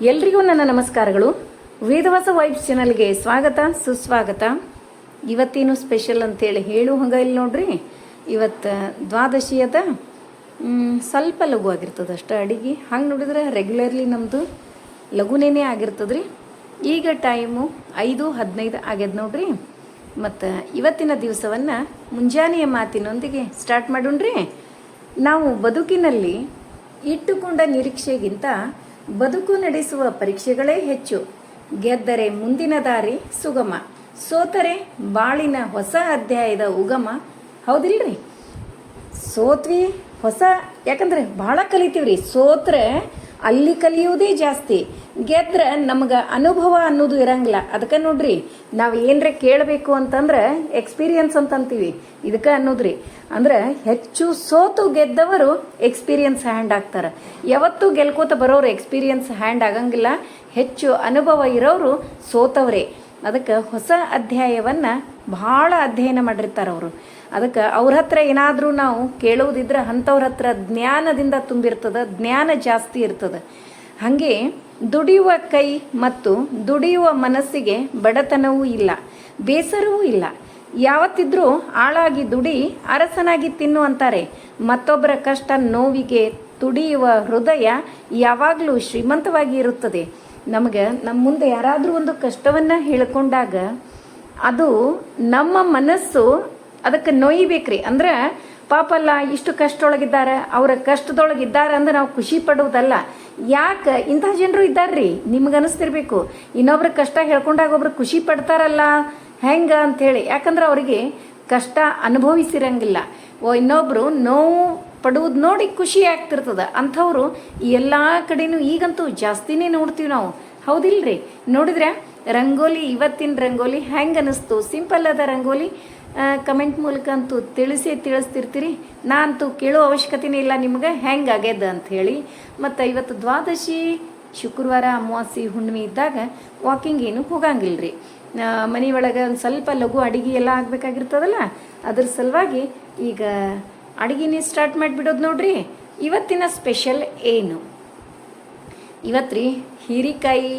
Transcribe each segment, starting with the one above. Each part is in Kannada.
ಎಲ್ರಿಗೂ ನನ್ನ ನಮಸ್ಕಾರಗಳು. ವೇದವಾಸ ವೈಬ್ಸ್ ಚಾನಲ್ಗೆ ಸ್ವಾಗತ, ಸುಸ್ವಾಗತ. ಇವತ್ತೇನು ಸ್ಪೆಷಲ್ ಅಂತೇಳಿ ಹೇಳು ಹಂಗ ಇಲ್ಲಿ ನೋಡ್ರಿ. ಇವತ್ತು ದ್ವಾದಶಿ ಅದ ಸ್ವಲ್ಪ ಲಘು ಆಗಿರ್ತದೆ ಅಷ್ಟೇ ಅಡಿಗೆ. ಹಂಗೆ ನೋಡಿದ್ರೆ ರೆಗ್ಯುಲರ್ಲಿ ನಮ್ಮದು ಲಘುನೇನೇ ಆಗಿರ್ತದ್ರಿ. ಈಗ ಟೈಮು ಐದು ಹದಿನೈದು ಆಗ್ಯದ ನೋಡ್ರಿ. ಮತ್ತು ಇವತ್ತಿನ ದಿವಸವನ್ನು ಮುಂಜಾನೆಯ ಮಾತಿನೊಂದಿಗೆ ಸ್ಟಾರ್ಟ್ ಮಾಡೋಣ್ರಿ. ನಾವು ಬದುಕಿನಲ್ಲಿ ಇಟ್ಟುಕೊಂಡ ನಿರೀಕ್ಷೆಗಿಂತ ಬದುಕು ನಡೆಸುವ ಪರೀಕ್ಷೆಗಳೇ ಹೆಚ್ಚು. ಗೆದ್ದರೆ ಮುಂದಿನ ದಾರಿ ಸುಗಮ. ಸೋತರೆ ಬಾಳಿನ ಹೊಸ ಅಧ್ಯಾಯದ ಉಗಮ. ಹೌದಿಲ್ರಿ ಸೋತ್ವಿ ಹೊಸ, ಯಾಕಂದ್ರೆ ಭಾಳ ಕಲಿತೀವ್ರಿ. ಸೋತ್ರೆ ಅಲ್ಲಿ ಕಲಿಯೋದೇ ಜಾಸ್ತಿ. ಗೆದ್ರೆ ನಮ್ಗೆ ಅನುಭವ ಅನ್ನೋದು ಇರಂಗಿಲ್ಲ. ಅದಕ್ಕೆ ನೋಡ್ರಿ, ನಾವು ಏನರ ಕೇಳಬೇಕು ಅಂತಂದ್ರೆ ಎಕ್ಸ್ಪೀರಿಯನ್ಸ್ ಅಂತ ಅಂತೀವಿ. ಇದಕ್ಕೆ ಅನ್ನೋದ್ರಿ. ಅಂದ್ರೆ ಹೆಚ್ಚು ಸೋತು ಗೆದ್ದವರು ಎಕ್ಸ್ಪೀರಿಯನ್ಸ್ ಹ್ಯಾಂಡ್ ಆಗ್ತಾರೆ ಯಾವತ್ತೂ ಗೆಲ್ಕೋತ ಬರೋರು ಎಕ್ಸ್ಪೀರಿಯನ್ಸ್ ಹ್ಯಾಂಡ್ ಆಗಂಗಿಲ್ಲ. ಹೆಚ್ಚು ಅನುಭವ ಇರೋರು ಸೋತವ್ರೆ. ಅದಕ್ಕೆ ಹೊಸ ಅಧ್ಯಾಯವನ್ನು ಭಾಳ ಅಧ್ಯಯನ ಮಾಡಿರ್ತಾರೆ ಅವರು. ಅದಕ್ಕೆ ಅವ್ರ ಹತ್ರ ಏನಾದರೂ ನಾವು ಕೇಳುವುದಿದ್ರೆ ಅಂಥವ್ರ ಹತ್ರ ಜ್ಞಾನದಿಂದ ತುಂಬಿರ್ತದೆ, ಜ್ಞಾನ ಜಾಸ್ತಿ ಇರ್ತದೆ. ಹಾಗೆ ದುಡಿಯುವ ಕೈ ಮತ್ತು ದುಡಿಯುವ ಮನಸ್ಸಿಗೆ ಬಡತನವೂ ಇಲ್ಲ, ಬೇಸರವೂ ಇಲ್ಲ. ಯಾವತ್ತಿದ್ರೂ ಆಳಾಗಿ ದುಡಿ, ಅರಸನಾಗಿ ತಿನ್ನು ಅಂತಾರೆ. ಮತ್ತೊಬ್ಬರ ಕಷ್ಟ ನೋವಿಗೆ ತುಡಿಯುವ ಹೃದಯ ಯಾವಾಗಲೂ ಶ್ರೀಮಂತವಾಗಿ ಇರುತ್ತದೆ. ನಮಗೆ ನಮ್ಮ ಮುಂದೆ ಯಾರಾದರೂ ಒಂದು ಕಷ್ಟವನ್ನು ಹೇಳ್ಕೊಂಡಾಗ ಅದು ನಮ್ಮ ಮನಸ್ಸು ಅದಕ್ಕೆ ನೋಯ್ಬೇಕ್ರಿ. ಅಂದ್ರೆ ಪಾಪಲ್ಲ, ಇಷ್ಟು ಕಷ್ಟೊಳಗಿದ್ದಾರೆ ಅವರ ಕಷ್ಟದೊಳಗಿದ್ದಾರೆ ಅಂದ್ರೆ ನಾವು ಖುಷಿ ಪಡುವುದಲ್ಲ. ಯಾಕೆ? ಇಂಥ ಜನರು ಇದ್ದಾರ್ರಿ, ನಿಮ್ಗೆ ಅನಿಸ್ತಿರ್ಬೇಕು. ಇನ್ನೊಬ್ರ ಕಷ್ಟ ಹೇಳ್ಕೊಂಡಾಗ ಒಬ್ರು ಖುಷಿ ಪಡ್ತಾರಲ್ಲ, ಹೆಂಗ ಅಂಥೇಳಿ. ಯಾಕಂದ್ರೆ ಅವರಿಗೆ ಕಷ್ಟ ಅನುಭವಿಸಿರಂಗಿಲ್ಲ. ಓ, ಇನ್ನೊಬ್ರು ನೋವು ಪಡುವುದು ನೋಡಿ ಖುಷಿ ಆಗ್ತಿರ್ತದ. ಅಂಥವ್ರು ಎಲ್ಲ ಕಡೆನೂ ಈಗಂತೂ ಜಾಸ್ತಿನೇ ನೋಡ್ತೀವಿ ನಾವು. ಹೌದಿಲ್ರಿ? ನೋಡಿದ್ರೆ, ರಂಗೋಲಿ, ಇವತ್ತಿನ ರಂಗೋಲಿ ಹೆಂಗೆ ಅನಿಸ್ತು ಸಿಂಪಲ್ ಅದ ರಂಗೋಲಿ. ಕಮೆಂಟ್ ಮೂಲಕ ಅಂತೂ ತಿಳಿಸಿ ತಿಳಿಸ್ತಿರ್ತೀರಿ. ನಾನಂತೂ ಕೇಳೋ ಅವಶ್ಯಕತೆನೇ ಇಲ್ಲ ನಿಮ್ಗೆ ಹೆಂಗೆ ಆಗ್ಯದ ಅಂತ ಹೇಳಿ. ಮತ್ತು ಇವತ್ತು ದ್ವಾದಶಿ ಶುಕ್ರವಾರ ಅಮಾವಾಸ್ಯೆ ಹುಣ್ಣಿಮೆ ಇದ್ದಾಗ ವಾಕಿಂಗ್ ಏನು ಹೋಗಂಗಿಲ್ಲ ರೀ ಮನೆ ಒಳಗೆ ಒಂದು ಸ್ವಲ್ಪ ಲಘು ಅಡಿಗೆ ಎಲ್ಲ ಆಗಬೇಕಾಗಿರ್ತದಲ್ಲ, ಅದ್ರ ಸಲುವಾಗಿ ಈಗ ಅಡುಗೆನೇ ಸ್ಟಾರ್ಟ್ ಮಾಡಿಬಿಡೋದು ನೋಡ್ರಿ. ಇವತ್ತಿನ ಸ್ಪೆಷಲ್ ಏನು? ಇವತ್ತ್ರಿ ಹೀರಿಕಾಯಿ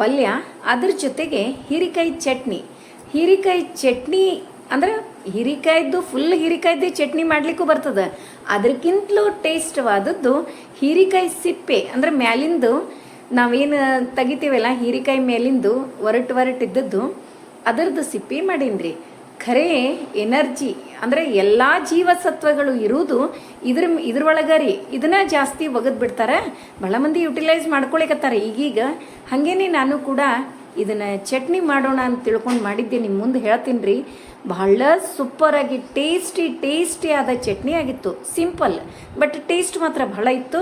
ಪಲ್ಯ, ಅದ್ರ ಜೊತೆಗೆ ಹೀರಿಕಾಯಿ ಚಟ್ನಿ. ಹೀರಿಕಾಯಿ ಚಟ್ನಿ, ಅಂದ್ರೆ ಹೀರಿಕಾಯ್ದು ಫುಲ್ ಹೀರಿಕಾಯ್ದು ಚಟ್ನಿ ಮಾಡ್ಲಿಕ್ಕೂ ಬರ್ತದೆ. ಅದಕ್ಕಿಂತಲೂ ಟೇಸ್ಟ್ವಾದದ್ದು ಹೀರಿಕಾಯಿ ಸಿಪ್ಪೆ, ಅಂದ್ರೆ ಮ್ಯಾಲಿಂದು ನಾವೇನು ತೆಗಿತೀವಲ್ಲ ಹೀರಿಕಾಯಿ ಮೇಲಿಂದು ಒರಟು ಒರಟಿದ್ದದ್ದು, ಅದರದ್ದು ಸಿಪ್ಪೆ ಮಾಡೀನ್ರಿ. ಖರೆ ಎನರ್ಜಿ, ಅಂದರೆ ಎಲ್ಲ ಜೀವಸತ್ವಗಳು ಇರುವುದು ಇದ್ರ ಇದ್ರೊಳಗೆ ರೀ. ಇದನ್ನ ಜಾಸ್ತಿ ಒಗದ್ ಬಿಡ್ತಾರೆ ಭಾಳ ಮಂದಿ ಯುಟಿಲೈಸ್ ಮಾಡ್ಕೊಳಿಕತ್ತಾರೆ ಈಗೀಗ. ಹಾಗೇನೆ ನಾನು ಕೂಡ ಇದನ್ನ ಚಟ್ನಿ ಮಾಡೋಣ ಅಂತ ತಿಳ್ಕೊಂಡು ಮಾಡಿದ್ದೆ. ನಿಮ್ಮ ಮುಂದೆ ಹೇಳ್ತೀನಿ ರೀ ಬಹಳ ಸೂಪರಾಗಿ ಟೇಸ್ಟಿ ಟೇಸ್ಟಿ ಆದ ಚಟ್ನಿ ಆಗಿತ್ತು. ಸಿಂಪಲ್ ಬಟ್ ಟೇಸ್ಟ್ ಮಾತ್ರ ಬಹಳ ಇತ್ತು.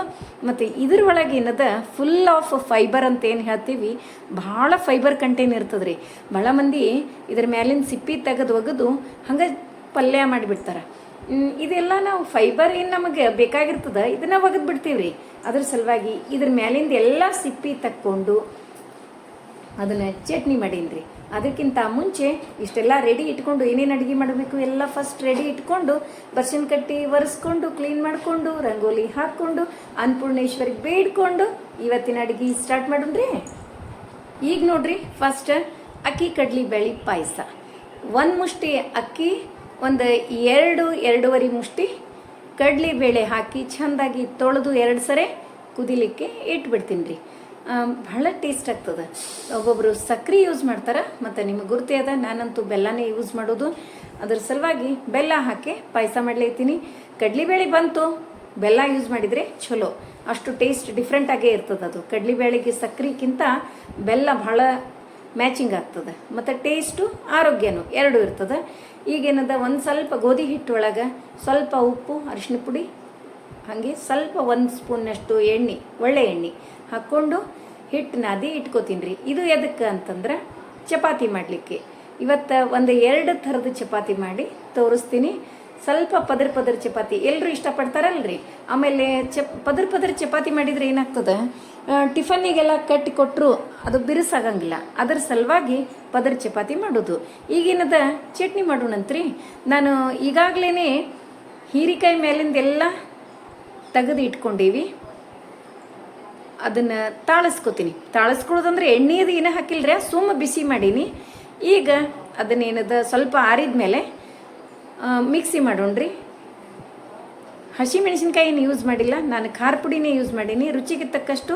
ಮತ್ತು ಇದ್ರ ಒಳಗೆ ಏನದ? ಫುಲ್ ಆಫ್ ಫೈಬರ್ ಅಂತ ಏನು ಹೇಳ್ತೀವಿ? ಭಾಳ ಫೈಬರ್ ಕಂಟೇನ್ ಇರ್ತದೆ ರೀ ಭಾಳ ಮಂದಿ ಇದ್ರ ಮ್ಯಾಲಿನ ಸಿಪ್ಪಿ ತೆಗೆದು ಒಗೆದು ಹಂಗೆ ಪಲ್ಯ ಮಾಡಿಬಿಡ್ತಾರೆ. ಇದೆಲ್ಲ ನಾವು ಫೈಬರ್ ಏನು ನಮಗೆ ಬೇಕಾಗಿರ್ತದೆ, ಇದನ್ನ ಒಗೆದು ಬಿಡ್ತೀವಿ ರೀ ಅದ್ರ ಸಲುವಾಗಿ ಇದ್ರ ಮ್ಯಾಲಿಂದ ಎಲ್ಲ ಸಿಪ್ಪಿ ತಕ್ಕೊಂಡು ಅದನ್ನ ಚಟ್ನಿ ಮಾಡೀನ್ರಿ. ಅದಕ್ಕಿಂತ ಮುಂಚೆ ಇಷ್ಟೆಲ್ಲ ರೆಡಿ ಇಟ್ಕೊಂಡು ಏನೇನು ಅಡುಗೆ ಮಾಡಬೇಕು ಎಲ್ಲ ಫಸ್ಟ್ ರೆಡಿ ಇಟ್ಕೊಂಡು ಬರ್ಸಿನ ಕಟ್ಟಿ ಒರೆಸ್ಕೊಂಡು ಕ್ಲೀನ್ ಮಾಡಿಕೊಂಡು, ರಂಗೋಲಿ ಹಾಕ್ಕೊಂಡು, ಅನ್ನಪೂರ್ಣೇಶ್ವರಿಗೆ ಬೇಡ್ಕೊಂಡು ಇವತ್ತಿನ ಅಡುಗೆ ಸ್ಟಾರ್ಟ್ ರೀ ಈಗ ನೋಡ್ರಿ ಫಸ್ಟ್ ಅಕ್ಕಿ ಕಡ್ಲಿ ಬೇಳೆ ಪಾಯಸ. ಒಂದು ಮುಷ್ಟಿ ಅಕ್ಕಿ, ಒಂದು ಎರಡು ಎರಡೂವರೆ ಮುಷ್ಟಿ ಕಡ್ಲಿ ಬೇಳೆ ಹಾಕಿ ಚೆಂದಾಗಿ ತೊಳೆದು ಎರಡು ಸರಿ ಕುದಿಲಿಕ್ಕೆ ಇಟ್ಬಿಡ್ತೀನಿ ರೀ ಭಾಳ ಟೇಸ್ಟ್ ಆಗ್ತದೆ. ಒಬ್ಬೊಬ್ಬರು ಸಕ್ಕರೆ ಯೂಸ್ ಮಾಡ್ತಾರೆ, ಮತ್ತು ನಿಮಗೆ ಗುರುತೇ ಅದ, ನಾನಂತೂ ಬೆಲ್ಲನೇ ಯೂಸ್ ಮಾಡೋದು. ಅದ್ರ ಸಲುವಾಗಿ ಬೆಲ್ಲ ಹಾಕಿ ಪಾಯಸ ಮಾಡ್ಲೈತೀನಿ. ಕಡ್ಲಿಬೇಳೆ ಬಂತು, ಬೆಲ್ಲ ಯೂಸ್ ಮಾಡಿದರೆ ಚಲೋ ಅಷ್ಟು ಟೇಸ್ಟ್ ಡಿಫ್ರೆಂಟಾಗೇ ಇರ್ತದೆ ಅದು. ಕಡ್ಲಿಬೇಳೆಗೆ ಸಕ್ರೆಗಿಂತ ಬೆಲ್ಲ ಭಾಳ ಮ್ಯಾಚಿಂಗ್ ಆಗ್ತದೆ. ಮತ್ತು ಟೇಸ್ಟು ಆರೋಗ್ಯನೂ ಎರಡೂ ಇರ್ತದೆ. ಈಗೇನದ ಒಂದು ಸ್ವಲ್ಪ ಗೋಧಿ ಹಿಟ್ಟು ಒಳಗೆ ಸ್ವಲ್ಪ ಉಪ್ಪು ಅರಿಶಿನ ಪುಡಿ ಹಾಗೆ ಸ್ವಲ್ಪ ಒಂದು ಸ್ಪೂನ್ನಷ್ಟು ಎಣ್ಣೆ, ಒಳ್ಳೆ ಎಣ್ಣೆ ಹಾಕ್ಕೊಂಡು ಹಿಟ್ಟು ನಾದಿ ಇಟ್ಕೋತೀನಿ ರೀ ಇದು ಎದಕ್ಕೆ ಅಂತಂದ್ರೆ ಚಪಾತಿ ಮಾಡಲಿಕ್ಕೆ. ಇವತ್ತು ಒಂದು ಎರಡು ಥರದ ಚಪಾತಿ ಮಾಡಿ ತೋರಿಸ್ತೀನಿ. ಸ್ವಲ್ಪ ಪದರ್ ಪದರ್ ಚಪಾತಿ. ಎಲ್ಲರೂ ಇಷ್ಟಪಡ್ತಾರಲ್ರಿ? ಆಮೇಲೆ ಚಪ್, ಪದರ್ ಪದರ್ ಚಪಾತಿ ಮಾಡಿದರೆ ಏನಾಗ್ತದೆ? ಟಿಫನ್ನಿಗೆಲ್ಲ ಕಟ್ಟಿ ಕೊಟ್ಟರು ಅದು ಬಿರುಸಾಗಂಗಿಲ್ಲ. ಅದರ ಸಲುವಾಗಿ ಪದರ್ ಚಪಾತಿ ಮಾಡೋದು. ಈಗಿನದ ಚಟ್ನಿ ಮಾಡೋಣಂತ್ರಿ. ನಾನು ಈಗಾಗಲೇ ಹೀರಿಕಾಯಿ ಮೇಲಿಂದೆಲ್ಲ ತೆಗೆದು ಇಟ್ಕೊಂಡೀವಿ ಅದನ್ನು ತಾಳಿಸ್ಕೊತೀನಿ. ತಾಳಿಸ್ಕೊಳ್ಳೋದಂದ್ರೆ ಎಣ್ಣೆ ಅದು ಹಾಕಿಲ್ಲ ಸುಮ್ಮ ಬಿಸಿ ಮಾಡೀನಿ. ಈಗ ಅದನ್ನೇನದ ಸ್ವಲ್ಪ ಆರಿದ ಮೇಲೆ ಮಿಕ್ಸಿ ಮಾಡೋಣ್ರಿ. ಹಸಿ ಏನು ಯೂಸ್ ಮಾಡಿಲ್ಲ, ನಾನು ಖಾರ ಪುಡಿನೇ ಯೂಸ್ ಮಾಡೀನಿ. ರುಚಿಗೆ ತಕ್ಕಷ್ಟು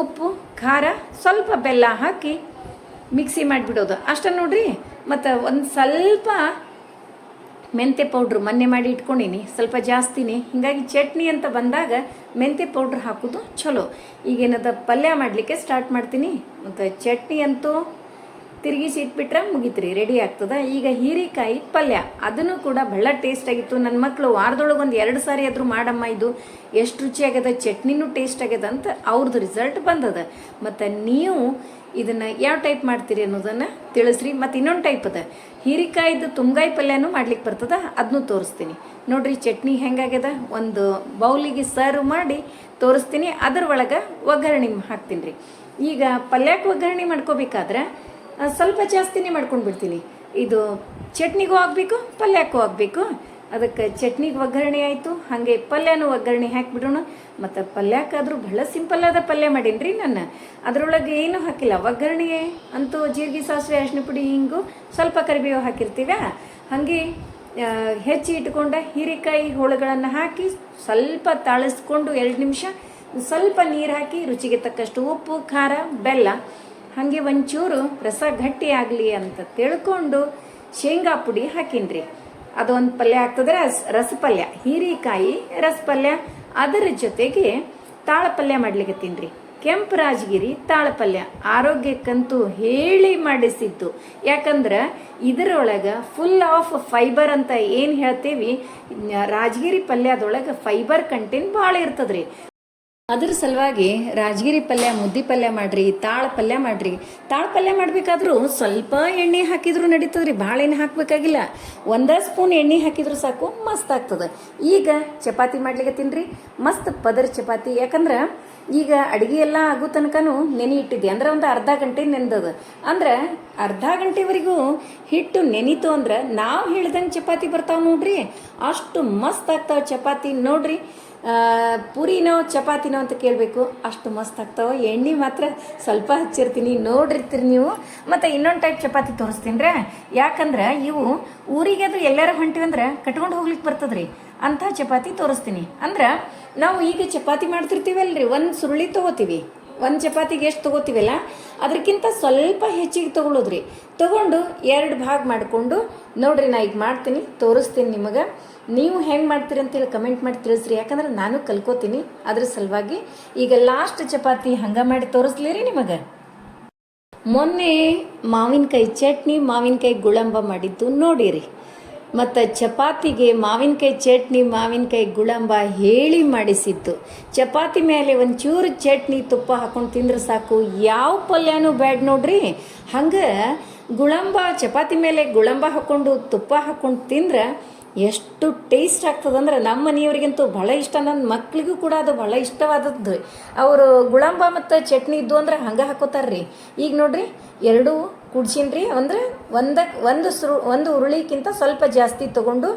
ಉಪ್ಪು, ಖಾರ, ಸ್ವಲ್ಪ ಬೆಲ್ಲ ಹಾಕಿ ಮಿಕ್ಸಿ ಮಾಡಿಬಿಡೋದು. ಅಷ್ಟ ನೋಡ್ರಿ, ಮತ್ತು ಒಂದು ಸ್ವಲ್ಪ ಮೆಂತ್ಯ ಪೌಡ್ರ್ ಮೊನ್ನೆ ಮಾಡಿ ಇಟ್ಕೊಂಡೀನಿ. ಸ್ವಲ್ಪ ಜಾಸ್ತಿನೇ. ಹೀಗಾಗಿ ಚಟ್ನಿ ಅಂತ ಬಂದಾಗ ಮೆಂತ್ಯ ಪೌಡ್ರ್ ಹಾಕೋದು ಚಲೋ ಈಗೇನದ ಪಲ್ಯ ಮಾಡಲಿಕ್ಕೆ ಸ್ಟಾರ್ಟ್ ಮಾಡ್ತೀನಿ. ಮತ್ತು ಚಟ್ನಿ ಅಂತೂ ತಿರುಗಿಸಿ ಇಟ್ಬಿಟ್ರೆ ಮುಗಿತ್ರಿ ರೆಡಿ ಆಗ್ತದ. ಈಗ ಹೀರೆಕಾಯಿ ಪಲ್ಯ, ಅದನ್ನು ಕೂಡ ಬಹಳ ಟೇಸ್ಟ್ ಆಗಿತ್ತು. ನನ್ನ ಮಕ್ಕಳು ವಾರದೊಳಗೆ ಒಂದು ಎರಡು ಸಾರಿ ಆದರೂ ಮಾಡಮ್ಮ, ಇದು ಎಷ್ಟು ರುಚಿ ಆಗ್ಯದ ಚಟ್ನಿನೂ ಟೇಸ್ಟ್ ಆಗ್ಯದ ಅಂತ ಅವ್ರದ್ದು ರಿಸಲ್ಟ್ ಬಂದದ. ಮತ್ತು ನೀವು ಇದನ್ನು ಯಾವ ಟೈಪ್ ಮಾಡ್ತೀರಿ ಅನ್ನೋದನ್ನು ತಿಳಿಸ್ರಿ. ಮತ್ತು ಇನ್ನೊಂದು ಟೈಪ್ ಅದ. ಹೀರಿಕಾಯ್ದು ತುಂಗಾಯಿ ಪಲ್ಯನೂ ಮಾಡ್ಲಿಕ್ಕೆ ಬರ್ತದ ಅದನ್ನೂ ತೋರಿಸ್ತೀನಿ. ನೋಡ್ರಿ ಚಟ್ನಿ ಹೆಂಗಾಗ್ಯದ? ಒಂದು ಬೌಲಿಗೆ ಸರ್ವ್ ಮಾಡಿ ತೋರಿಸ್ತೀನಿ, ಅದ್ರ ಒಳಗೆ ಒಗ್ಗರಣೆ ಹಾಕ್ತೀನಿ ರೀ ಈಗ ಪಲ್ಯಕ್ಕೆ ಒಗ್ಗರಣೆ ಮಾಡ್ಕೋಬೇಕಾದ್ರೆ ಸ್ವಲ್ಪ ಜಾಸ್ತಿನೇ ಮಾಡ್ಕೊಂಡು ಬಿಡ್ತೀನಿ ಇದು ಚಟ್ನಿಗೂ ಆಗಬೇಕು, ಪಲ್ಯಕ್ಕೂ ಆಗಬೇಕು. ಅದಕ್ಕೆ ಚಟ್ನಿಗೆ ಒಗ್ಗರಣೆ ಆಯಿತು. ಹಾಗೆ ಪಲ್ಯನೂ ಒಗ್ಗರಣೆ ಹಾಕಿಬಿಡೋಣ. ಮತ್ತು ಪಲ್ಯಕ್ಕಾದರೂ ಬಹಳ ಸಿಂಪಲ್ ಆದ ಪಲ್ಯ ಮಾಡೀನಿ ನಾನು ಅದರೊಳಗೆ ಏನೂ ಹಾಕಿಲ್ಲ? ಒಗ್ಗರಣೆಗೆ ಅಂತೂ ಜೀರಿಗೆ ಸಾಸಿವೆ ಅರಿಶಿನ ಪುಡಿ ಹಿಂಗು ಸ್ವಲ್ಪ ಕರಿಬೇವು ಹಾಕಿರ್ತೀವ? ಹಾಗೆ ಹೆಚ್ಚಿ ಇಟ್ಕೊಂಡ ಹೀರೆಕಾಯಿ ಹೋಳುಗಳನ್ನು ಹಾಕಿ ಸ್ವಲ್ಪ ತಾಳಿಸ್ಕೊಂಡು ಎರಡು ನಿಮಿಷ ಸ್ವಲ್ಪ ನೀರು ಹಾಕಿ ರುಚಿಗೆ ತಕ್ಕಷ್ಟು ಉಪ್ಪು, ಖಾರ, ಬೆಲ್ಲ. ಹಾಗೆ ಒಂಚೂರು ರಸ ಗಟ್ಟಿ ಆಗಲಿ ಅಂತ ತಿಳ್ಕೊಂಡು ಶೇಂಗಾ ಪುಡಿ ಹಾಕಿನ್ರಿ. ಅದೊಂದು ಪಲ್ಯ ಆಗ್ತದೆ ರಸ ಪಲ್ಯ ಹೀರೆಕಾಯಿ ರಸ ಪಲ್ಯ ಅದರ ಜೊತೆಗೆ ತಾಳಪಲ್ಯ ಮಾಡ್ಲಿಕ್ಕೆ ತಿನ್ರಿ. ಕೆಂಪು ರಾಜಗಿರಿ ತಾಳಪಲ್ಯ. ಆರೋಗ್ಯಕ್ಕಂತೂ ಹೇಳಿ ಮಾಡಿಸಿದ್ದು. ಯಾಕಂದ್ರೆ ಇದರೊಳಗೆ ಫುಲ್ ಆಫ್ ಫೈಬರ್ ಅಂತ ಏನು ಹೇಳ್ತೀವಿ? ರಾಜಗಿರಿ ಪಲ್ಯದೊಳಗೆ ಫೈಬರ್ ಕಂಟೆಂಟ್ ಭಾಳ ಇರ್ತದ್ರಿ. ಅದ್ರ ಸಲುವಾಗಿ ರಾಜಗಿರಿ ಪಲ್ಯ, ಮುದ್ದಿ ಪಲ್ಯ ಮಾಡ್ರಿ, ತಾಳ ಪಲ್ಯ ಮಾಡ್ರಿ. ತಾಳ ಪಲ್ಯ ಮಾಡ್ಬೇಕಾದ್ರೂ ಸ್ವಲ್ಪ ಎಣ್ಣೆ ಹಾಕಿದ್ರು ನಡೀತದ್ರಿ, ಭಾಳ ಎಣ್ಣೆ ಹಾಕಬೇಕಾಗಿಲ್ಲ. ಒಂದೇ ಸ್ಪೂನ್ ಎಣ್ಣೆ ಹಾಕಿದ್ರು ಸಾಕು, ಮಸ್ತ್ ಆಗ್ತದೆ. ಈಗ ಚಪಾತಿ ಮಾಡ್ಲಿಕ್ಕೆ ತಿನ್ರಿ. ಮಸ್ತ್ ಪದರ್ ಚಪಾತಿ. ಯಾಕಂದ್ರೆ ಈಗ ಅಡುಗೆ ಎಲ್ಲ ಆಗೋ ತನಕನೂ ನೆನೆ ಇಟ್ಟಿದ್ದೆ. ಅಂದ್ರೆ ಒಂದು ಅರ್ಧ ಗಂಟೆ ನೆನೆದದ ಅಂದ್ರೆ ಅರ್ಧ ಗಂಟೆವರೆಗೂ ಹಿಟ್ಟು ನೆನೀತು ಅಂದ್ರೆ ನಾವು ಹೇಳ್ದಂಗೆ ಚಪಾತಿ ಬರ್ತಾವ ನೋಡ್ರಿ. ಅಷ್ಟು ಮಸ್ತ್ ಆಗ್ತಾವ ಚಪಾತಿ ನೋಡ್ರಿ. ಪೂರಿನೋ ಚಪಾತಿನೋ ಅಂತ ಕೇಳಬೇಕು. ಅಷ್ಟು ಮಸ್ತ್ ಆಗ್ತಾವೆ? ಎಣ್ಣೆ ಮಾತ್ರ ಸ್ವಲ್ಪ ಹಚ್ಚಿರ್ತೀನಿ. ನೋಡಿರ್ತೀರಿ ನೀವು. ಮತ್ತು ಇನ್ನೊಂದು ಟೈಪ್ ಚಪಾತಿ ತೋರಿಸ್ತೀನಿ ರೀ ಯಾಕಂದ್ರೆ ಇವು ಊರಿಗೆ ಅದು ಎಲ್ಲಾರ ಹೊಂಟಿವಂದ್ರೆ ಕಟ್ಕೊಂಡು ಹೋಗ್ಲಿಕ್ಕೆ ಬರ್ತದ್ರಿ. ಅಂಥ ಚಪಾತಿ ತೋರಿಸ್ತೀನಿ. ಅಂದ್ರೆ ನಾವು ಈಗ ಚಪಾತಿ ಮಾಡ್ತಿರ್ತೀವಲ್ರಿ. ಒಂದು ಸುರುಳಿ ತೊಗೋತೀವಿ. ಒಂದು ಚಪಾತಿಗೆ ಎಷ್ಟು ತೊಗೋತೀವಲ್ಲ? ಅದಕ್ಕಿಂತ ಸ್ವಲ್ಪ ಹೆಚ್ಚಿಗೆ ತೊಗೊಳೋದ್ರಿ. ತೊಗೊಂಡು ಎರಡು ಭಾಗ ಮಾಡಿಕೊಂಡು, ನೋಡ್ರಿ ನಾ ಈಗ ಮಾಡ್ತೀನಿ, ತೋರಿಸ್ತೀನಿ ನಿಮಗೆ. ನೀವು ಹೆಂಗೆ ಮಾಡ್ತೀರಿ ಅಂತೇಳಿ ಕಮೆಂಟ್ ಮಾಡಿ ತಿಳಿಸ್ರಿ. ಯಾಕಂದ್ರೆ ನಾನು ಕಲ್ಕೋತೀನಿ, ಅದ್ರ ಸಲುವಾಗಿ ಈಗ ಲಾಸ್ಟ್ ಚಪಾತಿ ಹಂಗೆ ಮಾಡಿ ತೋರಿಸ್ಲಿ ರೀ ನಿಮಗೆ. ಮೊನ್ನೆ ಮಾವಿನಕಾಯಿ ಚಟ್ನಿ, ಮಾವಿನಕಾಯಿ ಗುಳಂಬ ಮಾಡಿದ್ದು ನೋಡಿರಿ. ಮತ್ತು ಚಪಾತಿಗೆ ಮಾವಿನಕಾಯಿ ಚಟ್ನಿ, ಮಾವಿನಕಾಯಿ ಗುಳಂಬ ಹೇಳಿ ಮಾಡಿಸಿತ್ತು ಚಪಾತಿ ಮೇಲೆ ಒಂಚೂರು ಚಟ್ನಿ ತುಪ್ಪ ಹಾಕೊಂಡು ತಿಂದ್ರೆ ಸಾಕು. ಯಾವ ಪಲ್ಯನೂ ಬ್ಯಾಡ್ ನೋಡ್ರಿ. ಹಂಗೆ ಗುಳಂಬ, ಚಪಾತಿ ಮೇಲೆ ಗುಳಂಬ ಹಾಕ್ಕೊಂಡು ತುಪ್ಪ ಹಾಕ್ಕೊಂಡು ತಿಂದ್ರೆ ಎಷ್ಟು ಟೇಸ್ಟ್ ಆಗ್ತದಂದ್ರೆ ನಮ್ಮ ಮನೆಯವರಿಗಂತೂ ಭಾಳ ಇಷ್ಟ. ನನ್ನ ಮಕ್ಕಳಿಗೂ ಕೂಡ ಅದು ಭಾಳ ಇಷ್ಟವಾದದ್ದು. ಅವರು ಗುಳಂಬ ಮತ್ತು ಚಟ್ನಿ ಇದ್ದು ಅಂದ್ರೆ ಹಂಗೆ ಹಾಕೋತಾರ್ರಿ. ಈಗ ನೋಡ್ರಿ, ಎರಡೂ ಕುಡ್ಸೀನ್ರಿ ಅಂದ್ರೆ ಒಂದ ಒಂದು ಸುರು ಒಂದು ಉರುಳಿಕ್ಕಿಂತ ಸ್ವಲ್ಪ ಜಾಸ್ತಿ ತಗೊಂಡು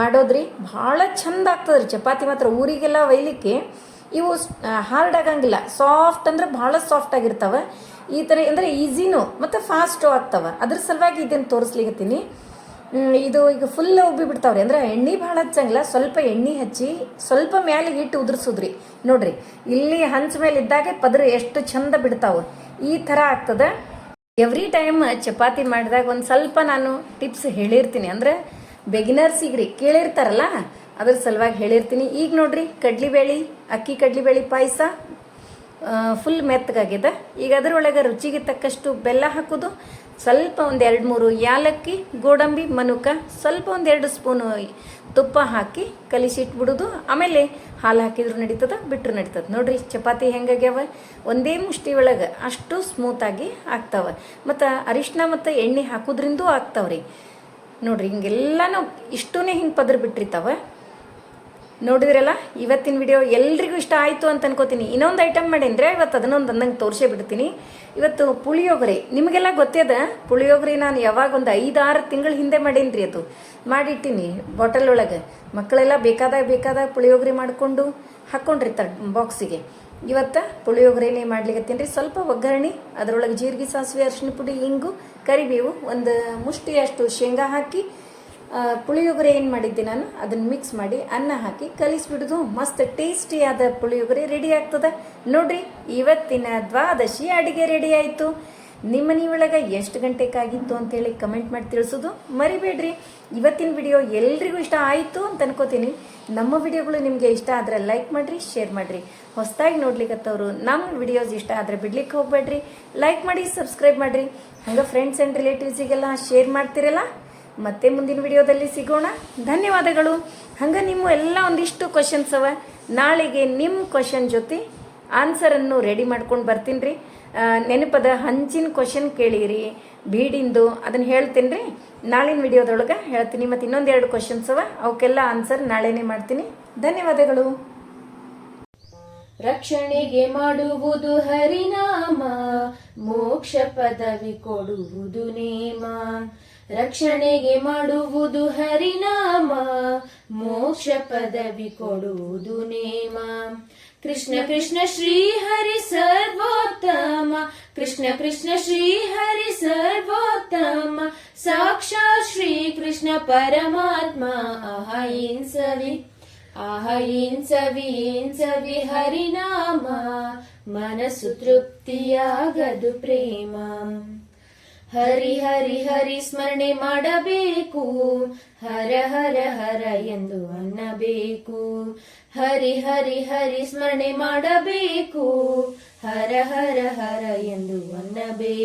ಮಾಡೋದ್ರಿ. ಭಾಳ ಚಂದ ಆಗ್ತದ್ರಿ ಚಪಾತಿ ಮಾತ್ರ ಊರಿಗೆಲ್ಲ ಒಯ್ಲಿಕ್ಕೆ. ಇವು ಹಾರ್ಡ್ ಆಗಂಗಿಲ್ಲ ಸಾಫ್ಟ್ ಅಂದ್ರೆ ಭಾಳ ಸಾಫ್ಟ್ ಆಗಿರ್ತಾವೆ. ಈ ಥರ ಅಂದರೆ ಈಸಿನೂ ಮತ್ತು ಫಾಸ್ಟು ಆಗ್ತವೆ. ಅದ್ರ ಸಲುವಾಗಿ ಇದನ್ನು ತೋರಿಸ್ಲಿಕತ್ತೀನಿ. ಹ್ಮ್, ಇದು ಈಗ ಫುಲ್ ಉಬ್ಬಿ ಬಿಡ್ತಾವ್ರಿ. ಅಂದ್ರೆ ಎಣ್ಣೆ ಭಾಳ ಹಚ್ಚಂಗಿಲ್ಲ. ಸ್ವಲ್ಪ ಎಣ್ಣೆ ಹಚ್ಚಿ ಸ್ವಲ್ಪ ಮ್ಯಾಲೆ ಹಿಟ್ಟು ಉದುರ್ಸುದ್ರಿ. ನೋಡ್ರಿ ಇಲ್ಲಿ ಹಂಚ ಮೇಲೆ ಇದ್ದಾಗೆ ಪದ್ರ ಎಷ್ಟು ಚಂದ ಬಿಡ್ತಾವೆ. ಈ ಥರ ಆಗ್ತದ. ಎವ್ರಿ ಟೈಮ್ ಚಪಾತಿ ಮಾಡಿದಾಗ ಒಂದು ಸ್ವಲ್ಪ ನಾನು ಟಿಪ್ಸ್ ಹೇಳಿರ್ತೀನಿ. ಅಂದ್ರೆ ಬೆಗಿನರ್ಸಿಗೆ ರೀ ಕೇಳಿರ್ತಾರಲ್ಲ, ಅದ್ರ ಸಲುವಾಗಿ ಹೇಳಿರ್ತೀನಿ. ಈಗ ನೋಡ್ರಿ, ಕಡ್ಲಿಬೇಳಿ, ಅಕ್ಕಿ ಕಡ್ಲಿಬೇಳಿ ಪಾಯಸ ಫುಲ್ ಮೆತ್ತಗಾಗಿದೆ ಈಗ ಅದರೊಳಗೆ ರುಚಿಗೆ ತಕ್ಕಷ್ಟು ಬೆಲ್ಲ ಹಾಕೋದು. ಸ್ವಲ್ಪ ಒಂದು ಎರಡು ಮೂರು ಯಾಲಕ್ಕಿ, ಗೋಡಂಬಿ, ಮನುಕ, ಸ್ವಲ್ಪ ಒಂದೆರಡು ಸ್ಪೂನು ತುಪ್ಪ ಹಾಕಿ ಕಲಿಸಿಟ್ಬಿಡೋದು. ಆಮೇಲೆ ಹಾಲು ಹಾಕಿದ್ರು ನಡೀತದ ಬಿಟ್ಟರು ನಡೀತದ. ನೋಡ್ರಿ, ಚಪಾತಿ ಹೆಂಗಾಗ್ಯಾವ? ಒಂದೇ ಮುಷ್ಟಿ ಒಳಗೆ ಅಷ್ಟು ಸ್ಮೂತಾಗಿ ಆಗ್ತಾವ. ಮತ್ತು ಅರಿಶಿನ ಮತ್ತು ಎಣ್ಣೆ ಹಾಕೋದ್ರಿಂದೂ ಆಗ್ತಾವ್ರಿ. ನೋಡ್ರಿ ನಾವು ಇಷ್ಟೂ ಹಿಂಗೆ ಪದ್ರ ಬಿಟ್ಟಿರ್ತಾವ. ನೋಡಿದ್ರಲ್ಲ? ಇವತ್ತಿನ ವಿಡಿಯೋ ಎಲ್ರಿಗೂ ಇಷ್ಟ ಆಯಿತು ಅಂತ ಅನ್ಕೋತೀನಿ. ಇನ್ನೊಂದು ಐಟಮ್ ಮಾಡೇನ್ರೆ ಇವತ್ತು ಅದನ್ನೊಂದು ಅಂದಂಗೆ ತೋರಿಸೇ ಬಿಡ್ತೀನಿ. ಇವತ್ತು ಪುಳಿಯೋಗರೆ. ನಿಮಗೆಲ್ಲ ಗೊತ್ತೇದ ಪುಳಿಯೋಗರೆ ನಾನು ಯಾವಾಗ ಒಂದು ಐದಾರು ತಿಂಗಳ ಹಿಂದೆ ಮಾಡೇನ್ರಿ ಅದು. ಮಾಡಿಟ್ಟಿನಿ ಬಾಟಲ್ ಒಳಗೆ. ಮಕ್ಕಳೆಲ್ಲ ಬೇಕಾದಾಗ ಬೇಕಾದಾಗ ಪುಳಿಯೋಗರೆ ಮಾಡಿಕೊಂಡು ಹಾಕ್ಕೊಂಡಿರ್ತಾರೆ ಬಾಕ್ಸಿಗೆ ಇವತ್ತು ಪುಳಿಯೋಗರೆನೇ ಮಾಡ್ಲಿಕತ್ತೀನಿ ರೀ ಸ್ವಲ್ಪ ಒಗ್ಗರಣೆ, ಅದರೊಳಗೆ ಜೀರಿಗೆ ಸಾಸಿವೆ ಅರಿಶಿನ ಪುಡಿ, ಇಂಗು, ಕರಿಬೇವು, ಒಂದು ಮುಷ್ಟಿಯಷ್ಟು ಶೇಂಗಾ ಹಾಕಿ ಪುಳಿಯೋಗರೆ ಏನು ಮಾಡಿದ್ದೆ ನಾನು? ಅದನ್ನು ಮಿಕ್ಸ್ ಮಾಡಿ ಅನ್ನ ಹಾಕಿ ಕಲಿಸ್ಬಿಡೋದು. ಮಸ್ತ್ ಟೇಸ್ಟಿಯಾದ ಪುಳಿಯೋಗರೆ ರೆಡಿ ಆಗ್ತದೆ. ನೋಡ್ರಿ, ಇವತ್ತಿನ ದ್ವಾದಶಿ ಅಡುಗೆ ರೆಡಿ ಆಯಿತು. ನಿಮ್ಮ ಮನೆಯೊಳಗೆ ಎಷ್ಟು ಗಂಟೆಗಾಗಿತ್ತು ಅಂತೇಳಿ ಕಮೆಂಟ್ ಮಾಡಿ ತಿಳಿಸೋದು. ಮರಿಬೇಡ್ರಿ. ಇವತ್ತಿನ ವಿಡಿಯೋ ಎಲ್ರಿಗೂ ಇಷ್ಟ ಆಯಿತು ಅಂತ ಅನ್ಕೋತೀನಿ. ನಮ್ಮ ವಿಡಿಯೋಗಳು ನಿಮಗೆ ಇಷ್ಟ ಆದರೆ ಲೈಕ್ ಮಾಡಿರಿ ಶೇರ್ ಮಾಡಿರಿ. ಹೊಸದಾಗಿ ನೋಡ್ಲಿಕ್ಕತ್ತವರು ನಮ್ಮ ವಿಡಿಯೋಸ್ ಇಷ್ಟ ಆದರೆ ಬಿಡ್ಲಿಕ್ಕೆ ಹೋಗ್ಬೇಡ್ರಿ. ಲೈಕ್ ಮಾಡಿ ಸಬ್ಸ್ಕ್ರೈಬ್ ಮಾಡಿರಿ. ಹಂಗೆ ಫ್ರೆಂಡ್ಸ್ ಆ್ಯಂಡ್ ರಿಲೇಟಿವ್ಸಿಗೆಲ್ಲ ಶೇರ್ ಮಾಡ್ತಿರಲ್ಲ? ಮತ್ತೆ ಮುಂದಿನ ವಿಡಿಯೋದಲ್ಲಿ ಸಿಗೋಣ. ಧನ್ಯವಾದಗಳು. ಹಂಗೆ ನಿಮ್ಮ ಎಲ್ಲ ಒಂದಿಷ್ಟು ಕ್ವಶನ್ಸ್ ಅವ. ನಾಳೆಗೆ ನಿಮ್ಮ ಕ್ವಶನ್ ಜೊತೆ ಆನ್ಸರನ್ನು ರೆಡಿ ಮಾಡ್ಕೊಂಡು ಬರ್ತೀನಿ ರೀ ನೆನಪದ ಹಂಚಿನ ಕ್ವಶನ್ ಕೇಳಿರಿ. ಬೀಡಿಂದು ಅದನ್ನು ಹೇಳ್ತೀನಿ ರೀ ನಾಳಿನ ವಿಡಿಯೋದೊಳಗೆ ಹೇಳ್ತೀನಿ. ಮತ್ತು ಇನ್ನೊಂದೆರಡು ಕ್ವಶನ್ಸ್ ಅವ. ಅವಕ್ಕೆಲ್ಲ ಆನ್ಸರ್ ನಾಳೆನೇ ಮಾಡ್ತೀನಿ. ಧನ್ಯವಾದಗಳು. ರಕ್ಷಣೆಗೆ ಮಾಡುವುದು ಹರಿನಾಮ. ಮೋಕ್ಷ ಪದವಿ ಕೊಡುವುದು ನೇಮ. ರಕ್ಷಣೆಗೆ ಮಾಡುವುದು ಹರಿನಾಮ, ಮೋಕ್ಷ ಪದವಿ ಕೊಡುವುದು ನೇಮ. ಕೃಷ್ಣ ಕೃಷ್ಣ ಶ್ರೀ ಹರಿ ಸರ್ವೋತ್ತಮ, ಕೃಷ್ಣ ಕೃಷ್ಣ ಶ್ರೀ ಹರಿ ಸರ್ವೋತ್ತಮ. ಸಾಕ್ಷಾತ್ ಶ್ರೀ ಕೃಷ್ಣ ಪರಮಾತ್ಮ ಅಹಿಂಸವಿ ಅಹಿಂಸವಿ ಹರಿನಾಮ. ಮನಸ್ಸು ತೃಪ್ತಿಯಾಗದು ಪ್ರೇಮ. ಹರಿ ಹರಿ ಹರಿ ಸ್ಮರಣೆ ಮಾಡಬೇಕು. ಹರ ಹರ ಹರ ಎಂದು ಅನ್ನಬೇಕು. ಹರಿ ಹರಿ ಹರಿ ಸ್ಮರಣೆ ಮಾಡಬೇಕು. ಹರ ಹರ ಹರ ಎಂದು ಅನ್ನಬೇಕು.